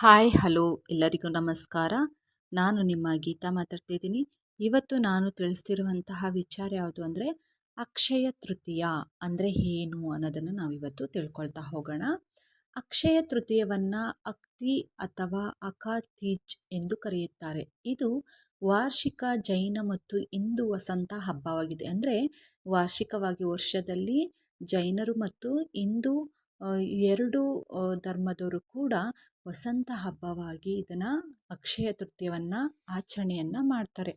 Hi, hello, ಎಲ್ಲರಿಗೂ ನಮಸ್ಕಾರ. ನಾನು ನಿಮ್ಮ ಗೀತಾ ಮಾತಾಡ್ತಿದ್ದೀನಿ. ಇವತ್ತು ನಾನು ತಿಳಿಸ್ತಿರುವಂತಹ ವಿಚಾರ ಯಾವುದು ಅಂದರೆ, ಅಕ್ಷಯ ತೃತೀಯ ಅಂದರೆ ಏನು ಅನ್ನೋದನ್ನು ನಾವಿವತ್ತು ತಿಳ್ಕೊಳ್ತಾ ಹೋಗೋಣ. ಅಕ್ಷಯ ತೃತೀಯವನ್ನು ಅಕ್ತಿ ಅಥವಾ ಅಕಾತೀಜ್ ಎಂದು ಕರೆಯುತ್ತಾರೆ. ಇದು ವಾರ್ಷಿಕ ಜೈನ ಮತ್ತು ಹಿಂದೂ ವಸಂತ ಹಬ್ಬವಾಗಿದೆ. ಅಂದರೆ ವಾರ್ಷಿಕವಾಗಿ ವರ್ಷದಲ್ಲಿ ಜೈನರು ಮತ್ತು ಹಿಂದೂ ಎರಡು ಧರ್ಮದವರು ಕೂಡ ವಸಂತ ಹಬ್ಬವಾಗಿ ಇದನ್ನು ಅಕ್ಷಯ ತೃತೀಯವನ್ನು ಆಚರಣೆಯನ್ನು ಮಾಡ್ತಾರೆ.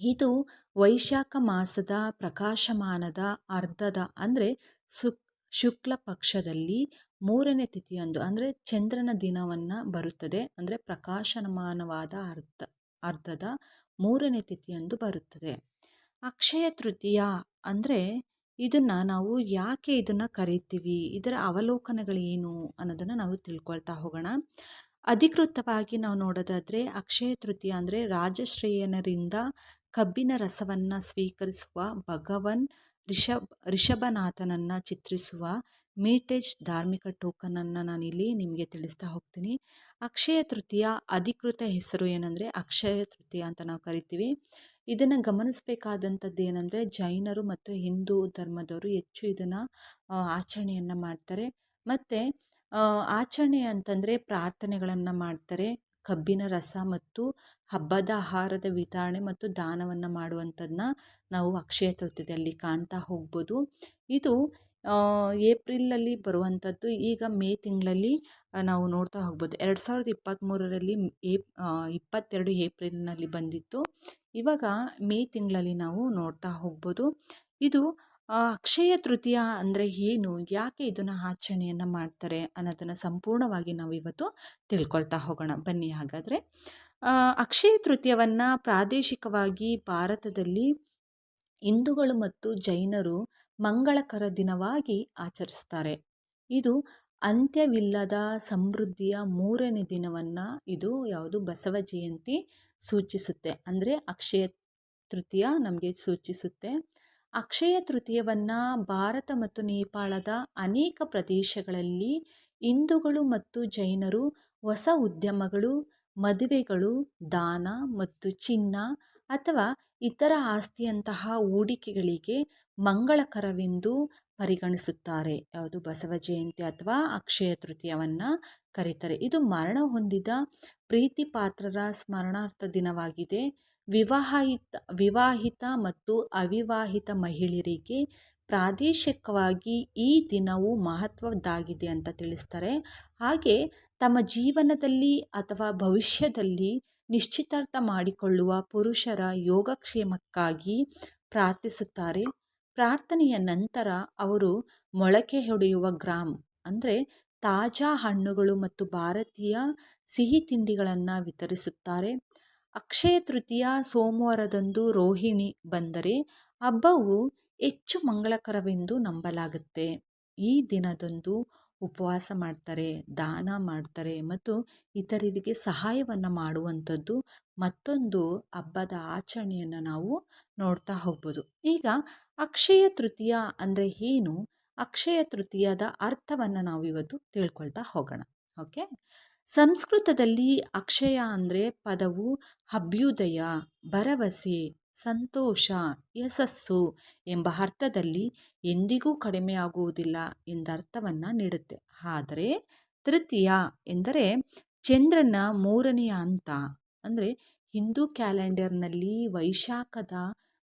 ಇದು ವೈಶಾಖ ಮಾಸದ ಪ್ರಕಾಶಮಾನದ ಅರ್ಧದ ಅಂದರೆ ಸುಕ್, ಶುಕ್ಲ ಪಕ್ಷದಲ್ಲಿ ಮೂರನೇ ತಿಥಿಯೊಂದು ಅಂದರೆ ಚಂದ್ರನ ದಿನವನ್ನು ಬರುತ್ತದೆ. ಅಂದರೆ ಪ್ರಕಾಶಮಾನವಾದ ಅರ್ಧ, ಅರ್ಧದ ಮೂರನೇ ತಿಥಿಯೊಂದು ಬರುತ್ತದೆ. ಅಕ್ಷಯ ತೃತೀಯ ಅಂದರೆ ಇದನ್ನು ನಾವು ಯಾಕೆ ಇದನ್ನು ಕರಿತೀವಿ ಇದರ ಅವಲೋಕನಗಳೇನು ಅನ್ನೋದನ್ನು ನಾವು ತಿಳ್ಕೊಳ್ತಾ ಹೋಗೋಣ. ಅಧಿಕೃತವಾಗಿ ನಾವು ನೋಡೋದಾದರೆ ಅಕ್ಷಯ ತೃತೀಯ ಅಂದರೆ ರಾಜಶ್ರೇಯನರಿಂದ ಕಬ್ಬಿನ ರಸವನ್ನು ಸ್ವೀಕರಿಸುವ ಭಗವನ್ ರಿಷಬ್, ರಿಷಭನಾಥನನ್ನು ಚಿತ್ರಿಸುವ ಮೀಟೇಜ್ ಧಾರ್ಮಿಕ ಟೋಕನನ್ನು ನಾನಿಲ್ಲಿ ನಿಮಗೆ ತಿಳಿಸ್ತಾ ಹೋಗ್ತೀನಿ. ಅಕ್ಷಯ ತೃತೀಯ ಅಧಿಕೃತ ಹೆಸರು ಏನಂದರೆ ಅಕ್ಷಯ ತೃತೀಯ ಅಂತ ನಾವು ಕರಿತೀವಿ. ಇದನ್ನು ಗಮನಿಸಬೇಕಾದಂಥದ್ದು ಏನಂದರೆ ಜೈನರು ಮತ್ತು ಹಿಂದೂ ಧರ್ಮದವರು ಹೆಚ್ಚು ಇದನ್ನು ಆಚರಣೆಯನ್ನು ಮಾಡ್ತಾರೆ. ಮತ್ತು ಆಚರಣೆ ಅಂತಂದರೆ ಪ್ರಾರ್ಥನೆಗಳನ್ನು ಮಾಡ್ತಾರೆ. ಕಬ್ಬಿನ ರಸ ಮತ್ತು ಹಬ್ಬದ ಆಹಾರದ ವಿತರಣೆ ಮತ್ತು ದಾನವನ್ನು ಮಾಡುವಂಥದ್ದನ್ನ ನಾವು ಅಕ್ಷಯ ತೃತೀಯದಲ್ಲಿ ಕಾಣ್ತಾ ಹೋಗ್ಬೋದು. ಇದು ಏಪ್ರಿಲಲ್ಲಿ ಬರುವಂಥದ್ದು. ಈಗ ಮೇ ತಿಂಗಳಲ್ಲಿ ನಾವು ನೋಡ್ತಾ ಹೋಗ್ಬೋದು. ಎರಡು ಸಾವಿರದ ಇಪ್ಪತ್ತ್ಮೂರರಲ್ಲಿ ಏಪ್ ಇಪ್ಪತ್ತೆರಡು ಏಪ್ರಿಲ್ನಲ್ಲಿ ಬಂದಿತ್ತು. ಇವಾಗ ಮೇ ತಿಂಗಳಲ್ಲಿ ನಾವು ನೋಡ್ತಾ ಹೋಗ್ಬೋದು. ಇದು ಅಕ್ಷಯ ತೃತೀಯ ಅಂದರೆ ಏನು? ಯಾಕೆ ಇದನ್ನು ಆಚರಣೆಯನ್ನು ಮಾಡ್ತಾರೆ ಅನ್ನೋದನ್ನು ಸಂಪೂರ್ಣವಾಗಿ ನಾವು ಇವತ್ತು ತಿಳ್ಕೊಳ್ತಾ ಹೋಗೋಣ. ಬನ್ನಿ ಹಾಗಾದರೆ. ಅಕ್ಷಯ ತೃತೀಯವನ್ನು ಪ್ರಾದೇಶಿಕವಾಗಿ ಭಾರತದಲ್ಲಿ ಹಿಂದೂಗಳು ಮತ್ತು ಜೈನರು ಮಂಗಳಕರ ದಿನವಾಗಿ ಆಚರಿಸ್ತಾರೆ. ಇದು ಅಂತ್ಯವಿಲ್ಲದ ಸಮೃದ್ಧಿಯ ಮೂರನೇ ದಿನವನ್ನು ಇದು ಯಾವುದು ಬಸವ ಜಯಂತಿ ಸೂಚಿಸುತ್ತೆ. ಅಂದರೆ ಅಕ್ಷಯ ತೃತೀಯ ನಮಗೆ ಸೂಚಿಸುತ್ತೆ. ಅಕ್ಷಯ ತೃತೀಯವನ್ನು ಭಾರತ ಮತ್ತು ನೇಪಾಳದ ಅನೇಕ ಪ್ರದೇಶಗಳಲ್ಲಿ ಹಿಂದೂಗಳು ಮತ್ತು ಜೈನರು ಹೊಸ ಉದ್ಯಮಗಳು, ಮದುವೆಗಳು, ದಾನ ಮತ್ತು ಚಿನ್ನ ಅಥವಾ ಇತರ ಆಸ್ತಿಯಂತಹ ಹೂಡಿಕೆಗಳಿಗೆ ಮಂಗಳಕರವೆಂದು ಪರಿಗಣಿಸುತ್ತಾರೆ. ಯಾವುದು ಬಸವ ಜಯಂತಿ ಅಥವಾ ಅಕ್ಷಯ ತೃತೀಯವನ್ನು ಕರೀತಾರೆ. ಇದು ಮರಣ ಹೊಂದಿದ ಪ್ರೀತಿ ಪಾತ್ರರ ಸ್ಮರಣಾರ್ಥ ದಿನವಾಗಿದೆ. ವಿವಾಹಿತ ವಿವಾಹಿತ ಮತ್ತು ಅವಿವಾಹಿತ ಮಹಿಳೆಯರಿಗೆ ಪ್ರಾದೇಶಿಕವಾಗಿ ಈ ದಿನವು ಮಹತ್ವದ್ದಾಗಿದೆ ಅಂತ ತಿಳಿಸ್ತಾರೆ. ಹಾಗೆ ತಮ್ಮ ಜೀವನದಲ್ಲಿ ಅಥವಾ ಭವಿಷ್ಯದಲ್ಲಿ ನಿಶ್ಚಿತಾರ್ಥ ಮಾಡಿಕೊಳ್ಳುವ ಪುರುಷರ ಯೋಗಕ್ಷೇಮಕ್ಕಾಗಿ ಪ್ರಾರ್ಥಿಸುತ್ತಾರೆ. ಪ್ರಾರ್ಥನೆಯ ನಂತರ ಅವರು ಮೊಳಕೆ ಹೊಡೆಯುವ ಗ್ರಾಮ್ ಅಂದರೆ ತಾಜಾ ಹಣ್ಣುಗಳು ಮತ್ತು ಭಾರತೀಯ ಸಿಹಿ ತಿಂಡಿಗಳನ್ನು ವಿತರಿಸುತ್ತಾರೆ. ಅಕ್ಷಯ ತೃತೀಯ ಸೋಮವಾರದಂದು ರೋಹಿಣಿ ಬಂದರೆ ಹಬ್ಬವು ಹೆಚ್ಚು ಮಂಗಳಕರವೆಂದು ನಂಬಲಾಗುತ್ತೆ. ಈ ದಿನದಂದು ಉಪವಾಸ ಮಾಡ್ತಾರೆ, ದಾನ ಮಾಡ್ತಾರೆ ಮತ್ತು ಇತರರಿಗೆ ಸಹಾಯವನ್ನು ಮಾಡುವಂಥದ್ದು ಮತ್ತೊಂದು ಹಬ್ಬದ ಆಚರಣೆಯನ್ನು ನಾವು ನೋಡ್ತಾ ಹೋಗ್ಬೋದು. ಈಗ ಅಕ್ಷಯ ತೃತೀಯ ಅಂದರೆ ಏನು? ಅಕ್ಷಯ ತೃತೀಯದ ಅರ್ಥವನ್ನು ನಾವು ಇವತ್ತು ತಿಳ್ಕೊಳ್ತಾ ಹೋಗೋಣ. ಓಕೆ? ಸಂಸ್ಕೃತದಲ್ಲಿ ಅಕ್ಷಯ ಅಂದರೆ ಪದವು ಅಭ್ಯುದಯ, ಭರವಸೆ ಸಂತೋಷ, ಯಶಸ್ಸು ಎಂಬ ಅರ್ಥದಲ್ಲಿ ಎಂದಿಗೂ ಕಡಿಮೆಯಾಗುವುದಿಲ್ಲ ಎಂದರ್ಥವನ್ನು ನೀಡುತ್ತೆ. ಆದರೆ ತೃತೀಯ ಎಂದರೆ ಚಂದ್ರನ ಮೂರನೆಯ ಹಂತ ಅಂದರೆ ಹಿಂದೂ ಕ್ಯಾಲೆಂಡರ್ನಲ್ಲಿ ವೈಶಾಖದ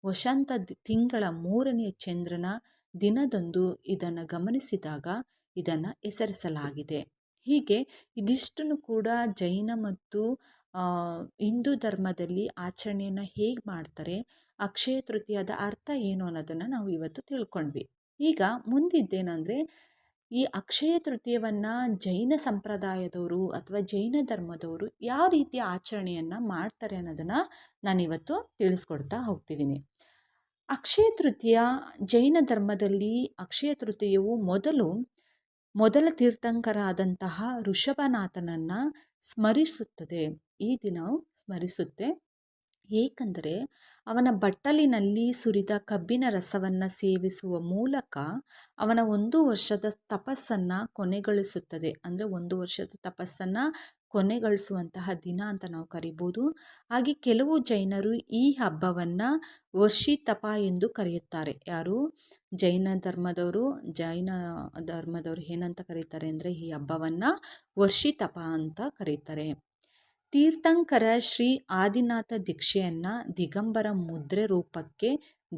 ವಸಂತ ತಿಂಗಳ ಮೂರನೆಯ ಚಂದ್ರನ ದಿನದಂದು ಇದನ್ನು ಗಮನಿಸಿದಾಗ ಇದನ್ನು ಹೆಸರಿಸಲಾಗಿದೆ. ಹೀಗೆ ಇದಿಷ್ಟನ್ನು ಕೂಡ ಜೈನ ಮತ್ತು ಹಿಂದೂ ಧರ್ಮದಲ್ಲಿ ಆಚರಣೆಯನ್ನು ಹೇಗೆ ಮಾಡ್ತಾರೆ, ಅಕ್ಷಯ ತೃತೀಯದ ಅರ್ಥ ಏನು ಅನ್ನೋದನ್ನು ನಾವು ಇವತ್ತು ತಿಳ್ಕೊಂಡ್ವಿ. ಈಗ ಮುಂದಿದ್ದೇನೆಂದರೆ, ಈ ಅಕ್ಷಯ ತೃತೀಯವನ್ನು ಜೈನ ಸಂಪ್ರದಾಯದವರು ಅಥವಾ ಜೈನ ಧರ್ಮದವರು ಯಾವ ರೀತಿಯ ಆಚರಣೆಯನ್ನು ಮಾಡ್ತಾರೆ ಅನ್ನೋದನ್ನು ನಾನಿವತ್ತು ತಿಳಿಸ್ಕೊಡ್ತಾ ಹೋಗ್ತಿದ್ದೀನಿ ಅಕ್ಷಯ ತೃತೀಯ, ಜೈನ ಧರ್ಮದಲ್ಲಿ ಅಕ್ಷಯ ತೃತೀಯವು ಮೊದಲು, ಮೊದಲ ತೀರ್ಥಂಕರಾದಂತಹ ಋಷಭನಾಥನನ್ನು ಸ್ಮರಿಸುತ್ತದೆ. ಈ ದಿನ ಸ್ಮರಿಸುತ್ತೆ. ಏಕೆಂದರೆ ಅವನ ಬಟ್ಟಲಿನಲ್ಲಿ ಸುರಿದ ಕಬ್ಬಿನ ರಸವನ್ನು ಸೇವಿಸುವ ಮೂಲಕ ಅವನ ಒಂದು ವರ್ಷದ ತಪಸ್ಸನ್ನು ಕೊನೆಗೊಳಿಸುತ್ತದೆ. ಅಂದರೆ ಒಂದು ವರ್ಷದ ತಪಸ್ಸನ್ನು ಕೊನೆಗೊಳಿಸುವಂತಹ ದಿನ ಅಂತ ನಾವು ಕರಿಬೋದು. ಹಾಗೆ ಕೆಲವು ಜೈನರು ಈ ಹಬ್ಬವನ್ನು ವರ್ಷಿತಪ ಎಂದು ಕರೆಯುತ್ತಾರೆ. ಯಾರು? ಜೈನ ಧರ್ಮದವರು ಜೈನ ಧರ್ಮದವರು ಏನಂತ ಕರೀತಾರೆ ಅಂದರೆ ಈ ಹಬ್ಬವನ್ನು ವರ್ಷಿತಪ ಅಂತ ಕರೀತಾರೆ. ತೀರ್ಥಂಕರ ಶ್ರೀ ಆದಿನಾಥ ದೀಕ್ಷೆಯನ್ನು ದಿಗಂಬರ ಮುದ್ರೆ ರೂಪಕ್ಕೆ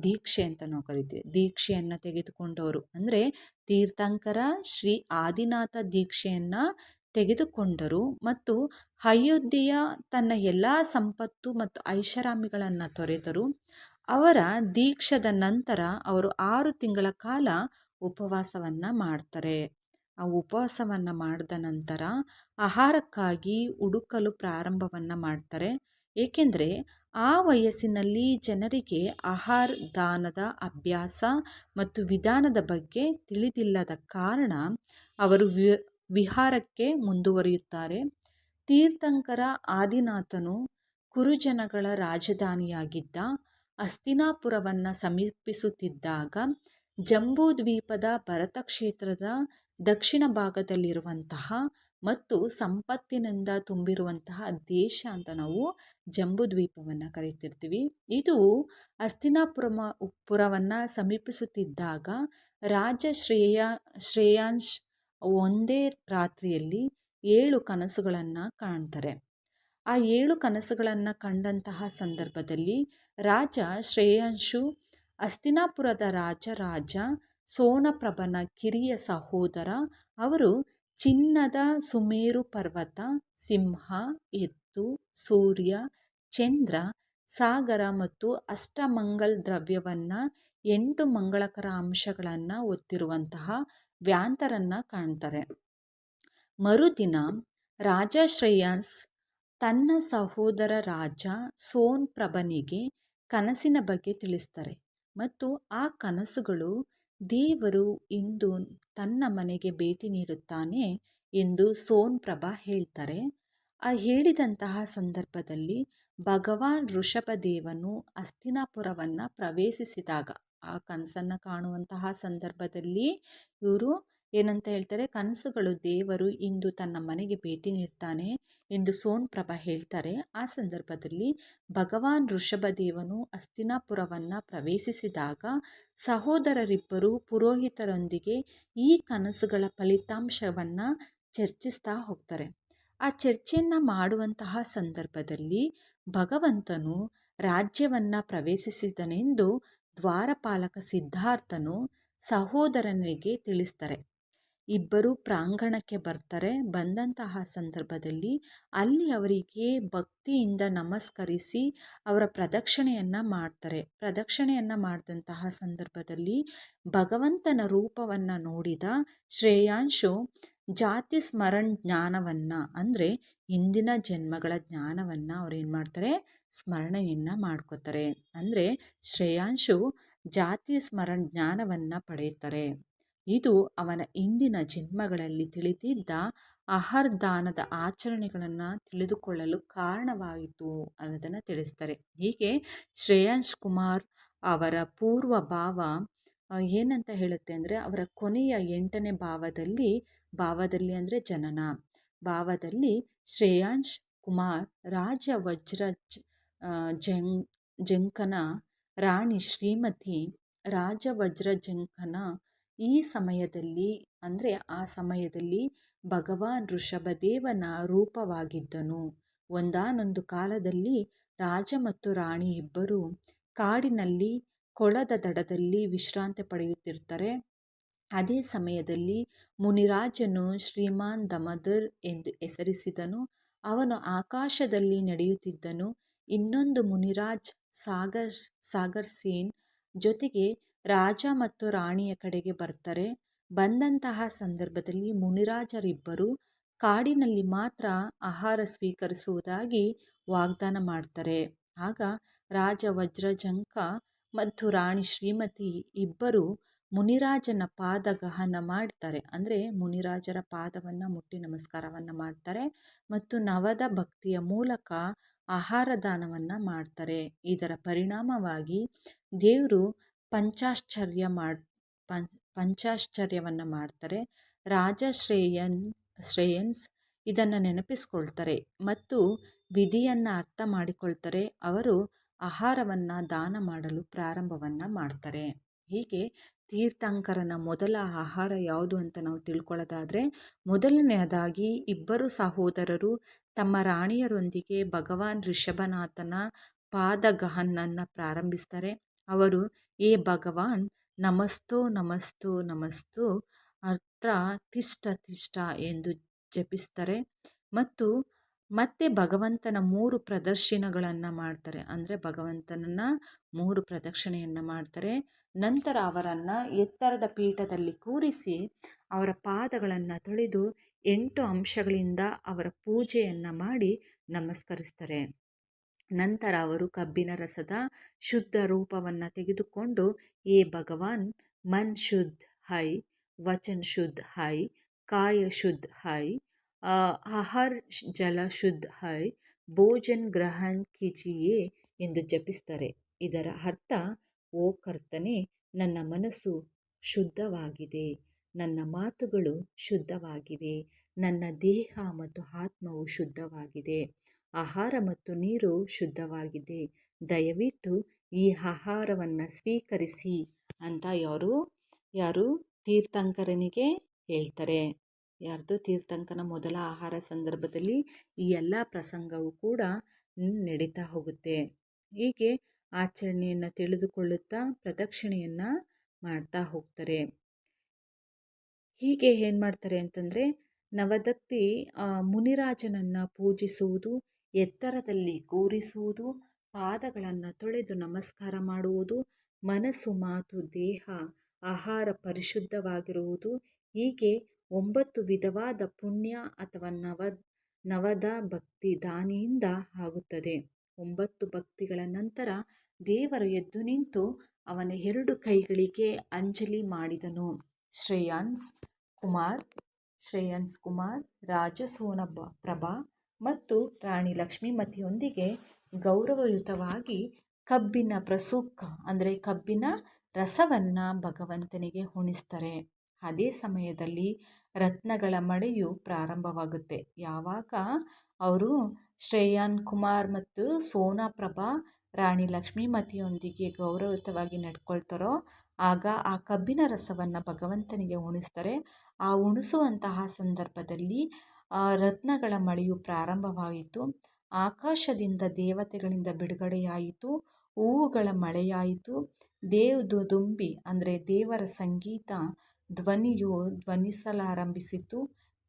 ದೀಕ್ಷೆ ಅಂತ ನಾವು ಕರಿತೀವಿ. ದೀಕ್ಷೆಯನ್ನು ತೆಗೆದುಕೊಂಡವರು ಅಂದರೆ ತೀರ್ಥಂಕರ ಶ್ರೀ ಆದಿನಾಥ ದೀಕ್ಷೆಯನ್ನು ತೆಗೆದುಕೊಂಡರು ಮತ್ತು ಅಯೋಧ್ಯೆಯ ತನ್ನ ಎಲ್ಲ ಸಂಪತ್ತು ಮತ್ತು ಐಷಾರಾಮಿಗಳನ್ನು ತೊರೆದರು. ಅವರ ದೀಕ್ಷದ ನಂತರ ಅವರು ಆರು ತಿಂಗಳ ಕಾಲ ಉಪವಾಸವನ್ನು ಮಾಡ್ತಾರೆ. ಆ ಉಪವಾಸವನ್ನು ಮಾಡಿದ ನಂತರ ಆಹಾರಕ್ಕಾಗಿ ಹುಡುಕಲು ಪ್ರಾರಂಭವನ್ನು ಮಾಡ್ತಾರೆ. ಏಕೆಂದರೆ ಆ ವಯಸ್ಸಿನಲ್ಲಿ ಜನರಿಗೆ ಆಹಾರ ದಾನದ ಅಭ್ಯಾಸ ಮತ್ತು ವಿಧಾನದ ಬಗ್ಗೆ ತಿಳಿದಿಲ್ಲದ ಕಾರಣ ಅವರು ವಿಹಾರಕ್ಕೆ ಮುಂದುವರಿಯುತ್ತಾರೆ. ತೀರ್ಥಂಕರ ಆದಿನಾಥನು ಕುರುಜನಗಳ ರಾಜಧಾನಿಯಾಗಿದ್ದ ಅಸ್ತಿನಾಪುರವನ್ನು ಸಮೀಪಿಸುತ್ತಿದ್ದಾಗ ಜಂಬೂದ್ವೀಪದ ಭರತ ಕ್ಷೇತ್ರದ ದಕ್ಷಿಣ ಭಾಗದಲ್ಲಿರುವಂತಹ ಮತ್ತು ಸಂಪತ್ತಿನಿಂದ ತುಂಬಿರುವಂತಹ ದೇಶ ಅಂತ ನಾವು ಜಂಬೂದ್ವೀಪವನ್ನು ಕರೀತಿರ್ತೀವಿ. ಇದು ಅಸ್ತಿನಾಪುರಮ ಪುರವನ್ನು ಸಮೀಪಿಸುತ್ತಿದ್ದಾಗ ರಾಜ ಶ್ರೇಯ ಶ್ರೇಯಾಂಶ್ ಒಂದೇ ರಾತ್ರಿಯಲ್ಲಿ ಏಳು ಕನಸುಗಳನ್ನು ಕಾಣ್ತಾರೆ. ಆ ಏಳು ಕನಸುಗಳನ್ನು ಕಂಡಂತಹ ಸಂದರ್ಭದಲ್ಲಿ ರಾಜ ಶ್ರೇಯಾಂಶು, ಅಸ್ತಿನಾಪುರದ ರಾಜ ರಾಜ, ಸೋನಪ್ರಭನ ಕಿರಿಯ ಸಹೋದರ, ಅವರು ಚಿನ್ನದ ಸುಮೇರು ಪರ್ವತ, ಸಿಂಹ, ಎತ್ತು, ಸೂರ್ಯ, ಚಂದ್ರ, ಸಾಗರ ಮತ್ತು ಅಷ್ಟಮಂಗಲ್ ದ್ರವ್ಯವನ್ನು ಎಂಟು ಮಂಗಳಕರ ಅಂಶಗಳನ್ನು ಒತ್ತಿರುವಂತಹ ವ್ಯಾಂತರನ್ನು ಕಾಣ್ತಾರೆ ಮರುದಿನ ರಾಜ ಶ್ರೇಯಸ್ ತನ್ನ ಸಹೋದರ ರಾಜ ಸೋನ್ ಪ್ರಭನಿಗೆ ಕನಸಿನ ಬಗ್ಗೆ ತಿಳಿಸ್ತಾರೆ ಮತ್ತು ಆ ಕನಸುಗಳು ದೇವರು ಇಂದು ತನ್ನ ಮನೆಗೆ ಭೇಟಿ ನೀಡುತ್ತಾನೆ ಎಂದು ಸೋನ್ ಪ್ರಭಾ ಹೇಳ್ತಾರೆ. ಆ ಹೇಳಿದಂತಹ ಸಂದರ್ಭದಲ್ಲಿ ಭಗವಾನ್ ಋಷಭದೇವನು ಅಸ್ತಿನಾಪುರವನ್ನು ಪ್ರವೇಶಿಸಿದಾಗ ಆ ಕನಸನ್ನು ಕಾಣುವಂತಹ ಸಂದರ್ಭದಲ್ಲಿ ಇವರು ಏನಂತ ಹೇಳ್ತಾರೆ, ಕನಸುಗಳು ದೇವರು ಇಂದು ತನ್ನ ಮನೆಗೆ ಭೇಟಿ ನೀಡ್ತಾನೆ ಎಂದು ಸೋನ್ ಪ್ರಭಾ ಹೇಳ್ತಾರೆ. ಆ ಸಂದರ್ಭದಲ್ಲಿ ಭಗವಾನ್ ಋಷಭದೇವನು ಅಸ್ತಿನಾಪುರವನ್ನು ಪ್ರವೇಶಿಸಿದಾಗ ಸಹೋದರರಿಬ್ಬರು ಪುರೋಹಿತರೊಂದಿಗೆ ಈ ಕನಸುಗಳ ಫಲಿತಾಂಶವನ್ನು ಚರ್ಚಿಸ್ತಾ ಹೋಗ್ತಾರೆ. ಆ ಚರ್ಚೆಯನ್ನು ಮಾಡುವಂತಹ ಸಂದರ್ಭದಲ್ಲಿ ಭಗವಂತನು ರಾಜ್ಯವನ್ನು ಪ್ರವೇಶಿಸಿದನೆಂದು ದ್ವಾರಪಾಲಕ ಸಿದ್ಧಾರ್ಥನು ಸಹೋದರನಿಗೆ ತಿಳಿಸ್ತಾರೆ. ಇಬ್ಬರು ಪ್ರಾಂಗಣಕ್ಕೆ ಬರ್ತಾರೆ. ಬಂದಂತಹ ಸಂದರ್ಭದಲ್ಲಿ ಅಲ್ಲಿ ಅವರಿಗೆ ಭಕ್ತಿಯಿಂದ ನಮಸ್ಕರಿಸಿ ಅವರ ಪ್ರದಕ್ಷಿಣೆಯನ್ನು ಮಾಡ್ತಾರೆ. ಪ್ರದಕ್ಷಿಣೆಯನ್ನು ಮಾಡಿದಂತಹ ಸಂದರ್ಭದಲ್ಲಿ ಭಗವಂತನ ರೂಪವನ್ನು ನೋಡಿದ ಶ್ರೇಯಾಂಶು ಜಾತಿ ಸ್ಮರಣ್ ಜ್ಞಾನವನ್ನು ಅಂದರೆ ಹಿಂದಿನ ಜನ್ಮಗಳ ಜ್ಞಾನವನ್ನು ಅವ್ರು ಏನು ಮಾಡ್ತಾರೆ? ಸ್ಮರಣೆಯನ್ನು ಮಾಡ್ಕೋತಾರೆ. ಅಂದರೆ ಶ್ರೇಯಾಂಶು ಜಾತಿ ಸ್ಮರಣ ಜ್ಞಾನವನ್ನು ಪಡೆಯುತ್ತಾರೆ. ಇದು ಅವನ ಇಂದಿನ ಜನ್ಮಗಳಲ್ಲಿ ತಿಳಿದಿದ್ದ ಆಹಾರದಾನದ ಆಚರಣೆಗಳನ್ನು ತಿಳಿದುಕೊಳ್ಳಲು ಕಾರಣವಾಯಿತು ಅನ್ನೋದನ್ನು ತಿಳಿಸ್ತಾರೆ. ಹೀಗೆ ಶ್ರೇಯಾಂಶ್ ಕುಮಾರ್ ಅವರ ಪೂರ್ವ ಭಾವ ಏನಂತ ಹೇಳುತ್ತೆ ಅಂದರೆ ಅವರ ಕೊನೆಯ ಎಂಟನೇ ಭಾವದಲ್ಲಿ ಭಾವದಲ್ಲಿ ಅಂದರೆ ಜನನ. ಭಾವದಲ್ಲಿ ಶ್ರೇಯಾಂಶ್ ಕುಮಾರ್ ರಾಜ ವಜ್ರ ಜಂಗ್, ಜಂಕನ ರಾಣಿ ಶ್ರೀಮತಿ ರಾಜ ವಜ್ರ ಜಂಕನ ಈ ಸಮಯದಲ್ಲಿ, ಅಂದರೆ ಆ ಸಮಯದಲ್ಲಿ ಭಗವಾನ್ ಋಷಭದೇವನ ರೂಪವಾಗಿದ್ದನು. ಒಂದಾನೊಂದು ಕಾಲದಲ್ಲಿ ರಾಜ ಮತ್ತು ರಾಣಿ ಇಬ್ಬರು ಕಾಡಿನಲ್ಲಿ ಕೊಳದ ದಡದಲ್ಲಿ ವಿಶ್ರಾಂತಿ ಪಡೆಯುತ್ತಿರ್ತಾರೆ. ಅದೇ ಸಮಯದಲ್ಲಿ ಮುನಿರಾಜನು ಶ್ರೀಮಾನ್ ದಮದರ್ ಎಂದು ಹೆಸರಿಸಿದನು. ಅವನು ಆಕಾಶದಲ್ಲಿ ನಡೆಯುತ್ತಿದ್ದನು. ಇನ್ನೊಂದು ಮುನಿರಾಜ್ ಸಾಗರ್ ಸಾಗರ್ ಸೇನ್ ಜೊತೆಗೆ ರಾಜ ಮತ್ತು ರಾಣಿಯ ಕಡೆಗೆ ಬರ್ತಾರೆ. ಬಂದಂತಹ ಸಂದರ್ಭದಲ್ಲಿ ಮುನಿರಾಜರಿಬ್ಬರು ಕಾಡಿನಲ್ಲಿ ಮಾತ್ರ ಆಹಾರ ಸ್ವೀಕರಿಸುವುದಾಗಿ ವಾಗ್ದಾನ ಮಾಡ್ತಾರೆ. ಆಗ ರಾಜ ವಜ್ರಜಂಕ ಮತ್ತು ರಾಣಿ ಶ್ರೀಮತಿ ಇಬ್ಬರು ಮುನಿರಾಜನ ಪಾದಗಹನ ಮಾಡ್ತಾರೆ. ಅಂದರೆ ಮುನಿರಾಜರ ಪಾದವನ್ನು ಮುಟ್ಟಿ ನಮಸ್ಕಾರವನ್ನು ಮಾಡ್ತಾರೆ ಮತ್ತು ನವದ ಭಕ್ತಿಯ ಮೂಲಕ ಆಹಾರ ದಾನವನ್ನು ಮಾಡ್ತಾರೆ. ಇದರ ಪರಿಣಾಮವಾಗಿ ದೇವರು ಪಂಚಾಶ್ಚರ್ಯ ಮಾಡಿ ಪಂಚಾಶ್ಚರ್ಯವನ್ನು ಮಾಡ್ತಾರೆ. ರಾಜ ಶ್ರೇಯನ್, ಶ್ರೇಯನ್ಸ್ ಇದನ್ನು ನೆನಪಿಸ್ಕೊಳ್ತಾರೆ ಮತ್ತು ವಿಧಿಯನ್ನು ಅರ್ಥ ಮಾಡಿಕೊಳ್ತಾರೆ. ಅವರು ಆಹಾರವನ್ನು ದಾನ ಮಾಡಲು ಪ್ರಾರಂಭವನ್ನು ಮಾಡ್ತಾರೆ. ಹೀಗೆ ತೀರ್ಥಂಕರನ ಮೊದಲ ಆಹಾರ ಯಾವುದು ಅಂತ ನಾವು ತಿಳ್ಕೊಳ್ಳೋದಾದರೆ, ಮೊದಲನೆಯದಾಗಿ ಇಬ್ಬರು ಸಹೋದರರು ತಮ್ಮ ರಾಣಿಯರೊಂದಿಗೆ ಭಗವಾನ್ ಋಷಭನಾಥನ ಪಾದಗಹನನ್ನು ಪ್ರಾರಂಭಿಸ್ತಾರೆ. ಅವರು, ಏ ಭಗವಾನ್, ನಮಸ್ತೋ ನಮಸ್ತೋ, ನಮಸ್ತು ಅತ್ರ ತಿಷ್ಟ ತಿಷ್ಟ ಎಂದು ಜಪಿಸ್ತಾರೆ. ಮತ್ತು ಮತ್ತೆ ಭಗವಂತನ ಮೂರು ಪ್ರದರ್ಶನಗಳನ್ನು ಮಾಡ್ತಾರೆ. ಅಂದರೆ ಭಗವಂತನನ್ನು ಮೂರು ಪ್ರದಕ್ಷಿಣೆಯನ್ನು ಮಾಡ್ತಾರೆ. ನಂತರ ಅವರನ್ನು ಎತ್ತರದ ಪೀಠದಲ್ಲಿ ಕೂರಿಸಿ ಅವರ ಪಾದಗಳನ್ನು ತೊಳೆದು ಎಂಟು ಅಂಶಗಳಿಂದ ಅವರ ಪೂಜೆಯನ್ನು ಮಾಡಿ ನಮಸ್ಕರಿಸ್ತಾರೆ. ನಂತರ ಅವರು ಕಬ್ಬಿನ ರಸದ ಶುದ್ಧ ರೂಪವನ್ನು ತೆಗೆದುಕೊಂಡು, ಏ ಭಗವಾನ್, ಮನ್ ಶುದ್ಧ ಹೈ, ವಚನ್ ಶುದ್ಧ ಹೈ, ಕಾಯ ಶುದ್ಧ ಹೈ ಆಹಾರ ಜಲ ಶುದ್ಧ ಹೈ, ಭೋಜನ್ ಗ್ರಹಣ್ ಕಿಜಿಯೇ ಎಂದು ಜಪಿಸ್ತಾರೆ. ಇದರ ಅರ್ಥ ಓ ಕರ್ತನೆ, ನನ್ನ ಮನಸ್ಸು ಶುದ್ಧವಾಗಿದೆ. ನನ್ನ ಮಾತುಗಳು ಶುದ್ಧವಾಗಿವೆ. ನನ್ನ ದೇಹ ಮತ್ತು ಆತ್ಮವು ಶುದ್ಧವಾಗಿದೆ. ಆಹಾರ ಮತ್ತು ನೀರು ಶುದ್ಧವಾಗಿದೆ. ದಯವಿಟ್ಟು ಈ ಆಹಾರವನ್ನು ಸ್ವೀಕರಿಸಿ ಅಂತ ಯಾರು ಯಾರು ತೀರ್ಥಂಕರನಿಗೆ ಹೇಳ್ತಾರೆ. ಯಾರ್ದು ತೀರ್ಥಂಕನ ಮೊದಲ ಆಹಾರ ಸಂದರ್ಭದಲ್ಲಿ ಈ ಎಲ್ಲ ಪ್ರಸಂಗವು ಕೂಡ ನಡೀತಾ ಹೋಗುತ್ತೆ. ಹೀಗೆ ಆಚರಣೆಯನ್ನು ತಿಳಿದುಕೊಳ್ಳುತ್ತಾ ಪ್ರದಕ್ಷಿಣೆಯನ್ನು ಮಾಡ್ತಾ ಹೋಗ್ತಾರೆ. ಹೀಗೆ ಏನು ಮಾಡ್ತಾರೆ ಅಂತಂದರೆ, ನವದತ್ತಿ ಮುನಿರಾಜನನ್ನು ಪೂಜಿಸುವುದು, ಎತ್ತರದಲ್ಲಿ ಕೂರಿಸುವುದು, ಪಾದಗಳನ್ನು ತೊಳೆದು ನಮಸ್ಕಾರ ಮಾಡುವುದು, ಮನಸ್ಸು, ಮಾತು, ದೇಹ, ಆಹಾರ ಪರಿಶುದ್ಧವಾಗಿರುವುದು, ಹೀಗೆ ಒಂಬತ್ತು ವಿಧವಾದ ಪುಣ್ಯ ಅಥವಾ ನವ, ನವದ ಭಕ್ತಿ ದಾನಿಯಿಂದ ಆಗುತ್ತದೆ. ಒಂಬತ್ತು ಭಕ್ತಿಗಳ ನಂತರ ದೇವರು ಎದ್ದು ನಿಂತು ಅವನ ಎರಡು ಕೈಗಳಿಗೆ ಅಂಜಲಿ ಮಾಡಿದನು. ಶ್ರೇಯಾನ್ಸ್ ಕುಮಾರ್ ಶ್ರೇಯನ್ಸ್ ಕುಮಾರ್, ರಾಜಸೋನ ಪ್ರಭಾ ಮತ್ತು ರಾಣಿ ಲಕ್ಷ್ಮೀಮತಿಯೊಂದಿಗೆ ಗೌರವಯುತವಾಗಿ ಕಬ್ಬಿನ ಪ್ರಸೂಕ, ಅಂದರೆ ಕಬ್ಬಿನ ರಸವನ್ನು ಭಗವಂತನಿಗೆ ಉಣಿಸ್ತಾರೆ ಅದೇ ಸಮಯದಲ್ಲಿ ರತ್ನಗಳ ಮಳೆಯು ಪ್ರಾರಂಭವಾಗುತ್ತೆ. ಯಾವಾಗ? ಅವರು ಶ್ರೇಯಾನ್ ಕುಮಾರ್ ಮತ್ತು ಸೋನಾ ಪ್ರಭಾ ರಾಣಿ ಲಕ್ಷ್ಮೀಮತಿಯೊಂದಿಗೆ ಗೌರವಯುತವಾಗಿ ನಡ್ಕೊಳ್ತಾರೋ, ಆಗ ಆ ಕಬ್ಬಿನ ರಸವನ್ನು ಭಗವಂತನಿಗೆ ಉಣಿಸ್ತಾರೆ. ಆ ಉಣಿಸುವಂತಹ ಸಂದರ್ಭದಲ್ಲಿ ರತ್ನಗಳ ಮಳೆಯು ಪ್ರಾರಂಭವಾಯಿತು. ಆಕಾಶದಿಂದ ದೇವತೆಗಳಿಂದ ಬಿಡುಗಡೆಯಾಯಿತು. ಹೂವುಗಳ ಮಳೆಯಾಯಿತು. ದೇವ್ದು ದುಂಬಿ ಅಂದರೆ ದೇವರ ಸಂಗೀತ ಧ್ವನಿಯು ಧ್ವನಿಸಲಾರಂಭಿಸಿತು.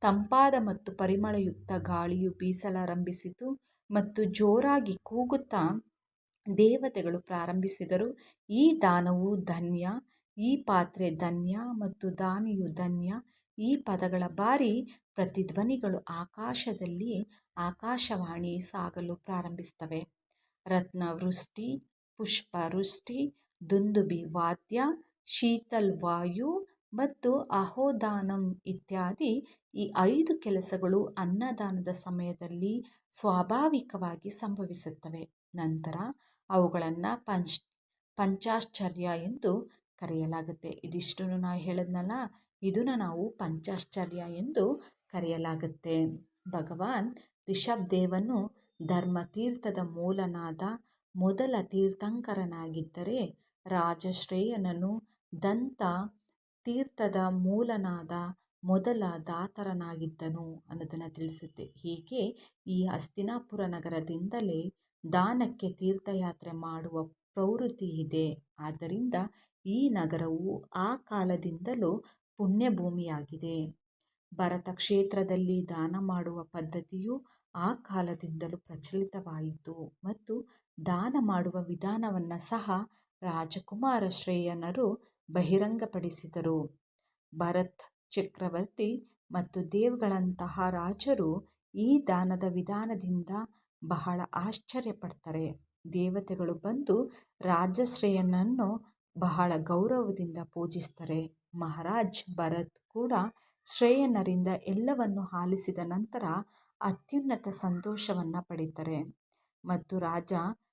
ತಂಪಾದ ಮತ್ತು ಪರಿಮಳಯುಕ್ತ ಗಾಳಿಯು ಬೀಸಲಾರಂಭಿಸಿತು ಮತ್ತು ಜೋರಾಗಿ ಕೂಗುತ್ತಾ ದೇವತೆಗಳು ಪ್ರಾರಂಭಿಸಿದರು. ಈ ದಾನವು ಧನ್ಯ, ಈ ಪಾತ್ರೆ ಧನ್ಯ ಮತ್ತು ದಾನಿಯು ಧನ್ಯ. ಈ ಪದಗಳ ಬಾರಿ ಪ್ರತಿಧ್ವನಿಗಳು ಆಕಾಶದಲ್ಲಿ ಆಕಾಶವಾಣಿ ಸಾಗಲು ಪ್ರಾರಂಭಿಸ್ತವೆ ರತ್ನವೃಷ್ಟಿ ಪುಷ್ಪವೃಷ್ಟಿ ದುಂದುಬಿ ವಾದ್ಯ, ಶೀತಲ್ ವಾಯು ಮತ್ತು ಅಹೋದಾನಂ ಇತ್ಯಾದಿ ಈ ಐದು ಕೆಲಸಗಳು ಅನ್ನದಾನದ ಸಮಯದಲ್ಲಿ ಸ್ವಾಭಾವಿಕವಾಗಿ ಸಂಭವಿಸುತ್ತವೆ. ನಂತರ ಅವುಗಳನ್ನು ಪಂಚ್, ಪಂಚಾಶ್ಚರ್ಯ ಎಂದು ಕರೆಯಲಾಗುತ್ತೆ. ಇದಿಷ್ಟನ್ನು ನಾನು ಹೇಳಿದ್ನಲ್ಲ, ಇದನ್ನು ನಾವು ಪಂಚಾಶ್ಚರ್ಯ ಎಂದು ಕರೆಯಲಾಗುತ್ತೆ. ಭಗವಾನ್ ರಿಷಬ್ ದೇವನು ಧರ್ಮತೀರ್ಥದ ಮೂಲನಾದ ಮೊದಲ ತೀರ್ಥಂಕರನಾಗಿದ್ದರೆ ರಾಜಶ್ರೇಯನನು ದಂತ ತೀರ್ಥದ ಮೂಲನಾದ ಮೊದಲ ದಾತರನಾಗಿದ್ದನು ಅನ್ನೋದನ್ನು ತಿಳಿಸುತ್ತೆ. ಹೀಗೆ ಈ ಹಸ್ತಿನಾಪುರ ನಗರದಿಂದಲೇ ದಾನಕ್ಕೆ ತೀರ್ಥಯಾತ್ರೆ ಮಾಡುವ ಪ್ರವೃತ್ತಿ ಇದೆ. ಆದ್ದರಿಂದ ಈ ನಗರವು ಆ ಕಾಲದಿಂದಲೂ ಪುಣ್ಯಭೂಮಿಯಾಗಿದೆ. ಭರತ ಕ್ಷೇತ್ರದಲ್ಲಿ ದಾನ ಮಾಡುವ ಪದ್ಧತಿಯು ಆ ಕಾಲದಿಂದಲೂ ಪ್ರಚಲಿತವಾಯಿತು ಮತ್ತು ದಾನ ಮಾಡುವ ವಿಧಾನವನ್ನು ಸಹ ರಾಜಕುಮಾರ ಶ್ರೇಯನರು ಬಹಿರಂಗಪಡಿಸಿದರು. ಭರತ್ ಚಕ್ರವರ್ತಿ ಮತ್ತು ದೇವ್ಗಳಂತಹ ರಾಜರು ಈ ದಾನದ ವಿಧಾನದಿಂದ ಬಹಳ ಆಶ್ಚರ್ಯಪಡ್ತಾರೆ. ದೇವತೆಗಳು ಬಂದು ರಾಜಶ್ರೇಯನನ್ನು ಬಹಳ ಗೌರವದಿಂದ ಪೂಜಿಸ್ತಾರೆ. ಮಹಾರಾಜ್ ಭರತ್ ಕೂಡ ಶ್ರೇಯನರಿಂದ ಎಲ್ಲವನ್ನು ಆಲಿಸಿದ ನಂತರ ಅತ್ಯುನ್ನತ ಸಂತೋಷವನ್ನು ಪಡೀತಾರೆ. ಮತ್ತು ರಾಜ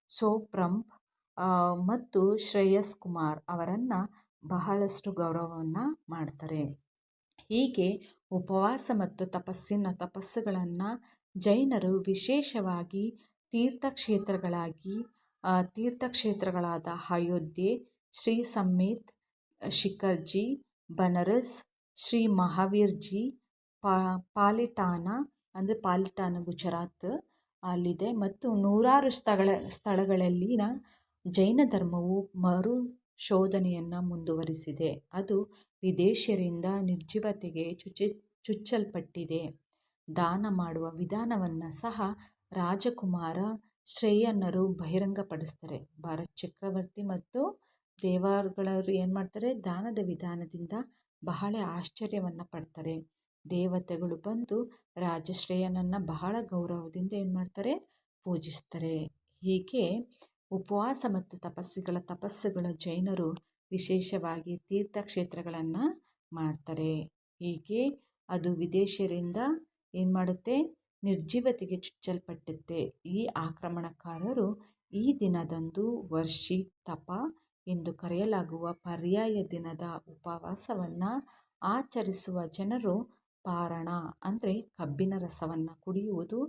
ಸೋಪ್ರಂಪ್ ಮತ್ತು ಶ್ರೇಯಸ್ ಕುಮಾರ್ ಅವರನ್ನು ಬಹಳಷ್ಟು ಗೌರವವನ್ನು ಮಾಡ್ತಾರೆ. ಹೀಗೆ ಉಪವಾಸ ಮತ್ತು ತಪಸ್ಸಿನ ತಪಸ್ಸುಗಳನ್ನು ಜೈನರು ವಿಶೇಷವಾಗಿ ತೀರ್ಥಕ್ಷೇತ್ರಗಳಾಗಿ ತೀರ್ಥಕ್ಷೇತ್ರಗಳಾದ ಅಯೋಧ್ಯೆ, ಶ್ರೀ ಸಮೇತ್, ಶಿಖರ್ಜಿ, ಬನರಸ್, ಶ್ರೀ ಮಹಾವೀರ್ಜಿ, ಪಾ, ಪಾಲಿಟಾನ, ಅಂದರೆ ಪಾಲಿಟಾನ ಗುಜರಾತ್ ಅಲ್ಲಿದೆ. ಮತ್ತು ನೂರಾರು ಸ್ಥಳ ಸ್ಥಳಗಳಲ್ಲಿನ ಜೈನ ಧರ್ಮವು ಮರು ಶೋಧನೆಯನ್ನು ಮುಂದುವರಿಸಿದೆ. ಅದು ವಿದೇಶಿಯರಿಂದ ನಿರ್ಜೀವತೆಗೆ ಚುಚಿ, ಚುಚ್ಚಲ್ಪಟ್ಟಿದೆ. ದಾನ ಮಾಡುವ ವಿಧಾನವನ್ನು ಸಹ ರಾಜಕುಮಾರ ಶ್ರೇಯನ್ನರು ಬಹಿರಂಗಪಡಿಸ್ತಾರೆ. ಭರತ್ ಚಕ್ರವರ್ತಿ ಮತ್ತು ದೇವರುಗಳವರು ಏನು ಮಾಡ್ತಾರೆ? ದಾನದ ವಿಧಾನದಿಂದ ಬಹಳ ಆಶ್ಚರ್ಯವನ್ನು ಪಡ್ತಾರೆ. ದೇವತೆಗಳು ಬಂದು ರಾಜಶ್ರೇಯನನ್ನು ಬಹಳ ಗೌರವದಿಂದ ಏನು ಮಾಡ್ತಾರೆ? ಪೂಜಿಸ್ತಾರೆ. ಹೀಗೆ ಉಪವಾಸ ಮತ್ತು ತಪಸ್ಸುಗಳ ತಪಸ್ಸುಗಳ ಜೈನರು ವಿಶೇಷವಾಗಿ ತೀರ್ಥಕ್ಷೇತ್ರಗಳನ್ನು ಮಾಡ್ತಾರೆ. ಹೀಗೆ ಅದು ವಿದೇಶಿಯರಿಂದ ಏನು ಮಾಡುತ್ತೆ? ನಿರ್ಜೀವತೆಗೆ ಚುಚ್ಚಲ್ಪಟ್ಟುತ್ತೆ. ಈ ಆಕ್ರಮಣಕಾರರು ಈ ದಿನದಂದು ವರ್ಷಿ ತಪ ಎಂದು ಕರೆಯಲಾಗುವ ಪರ್ಯಾಯ ದಿನದ ಉಪವಾಸವನ್ನು ಆಚರಿಸುವ ಜನರು ಪಾರಣ, ಅಂದರೆ ಕಬ್ಬಿನ ರಸವನ್ನು ಕುಡಿಯುವುದು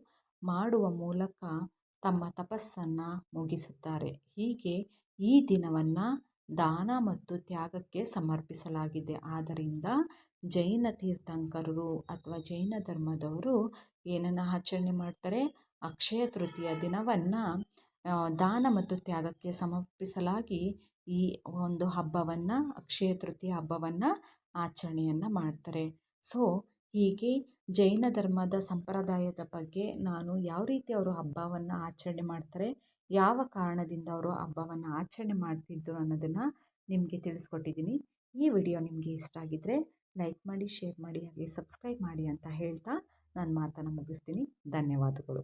ಮಾಡುವ ಮೂಲಕ ತಮ್ಮ ತಪಸ್ಸನ್ನು ಮುಗಿಸುತ್ತಾರೆ. ಹೀಗೆ ಈ ದಿನವನ್ನು ದಾನ ಮತ್ತು ತ್ಯಾಗಕ್ಕೆ ಸಮರ್ಪಿಸಲಾಗಿದೆ. ಆದ್ದರಿಂದ ಜೈನ ತೀರ್ಥಂಕರರು ಅಥವಾ ಜೈನ ಧರ್ಮದವರು ಏನನ್ನು ಆಚರಣೆ ಮಾಡ್ತಾರೆ? ಅಕ್ಷಯ ತೃತೀಯ ದಿನವನ್ನು ದಾನ ಮತ್ತು ತ್ಯಾಗಕ್ಕೆ ಸಮರ್ಪಿಸಲಾಗಿ ಈ ಒಂದು ಹಬ್ಬವನ್ನು, ಅಕ್ಷಯ ತೃತೀಯ ಹಬ್ಬವನ್ನು ಆಚರಣೆಯನ್ನು ಮಾಡ್ತಾರೆ. ಸೊ, ಹೀಗೆ ಜೈನ ಧರ್ಮದ ಸಂಪ್ರದಾಯದ ಬಗ್ಗೆ ನಾನು ಯಾವ ರೀತಿ ಅವರು ಹಬ್ಬವನ್ನು ಆಚರಣೆ ಮಾಡ್ತಾರೆ, ಯಾವ ಕಾರಣದಿಂದ ಅವರು ಹಬ್ಬವನ್ನು ಆಚರಣೆ ಮಾಡ್ತಿದ್ದರು ಅನ್ನೋದನ್ನು ನಿಮಗೆ ತಿಳಿಸ್ಕೊಟ್ಟಿದ್ದೀನಿ. ಈ ವಿಡಿಯೋ ನಿಮಗೆ ಇಷ್ಟ ಆಗಿದ್ದರೆ ಲೈಕ್ ಮಾಡಿ, ಶೇರ್ ಮಾಡಿ, ಹಾಗೆ ಸಬ್ಸ್ಕ್ರೈಬ್ ಮಾಡಿ ಅಂತ ಹೇಳ್ತಾ ನಾನು ಮಾತನ್ನು ಮುಗಿಸ್ತೀನಿ. ಧನ್ಯವಾದಗಳು.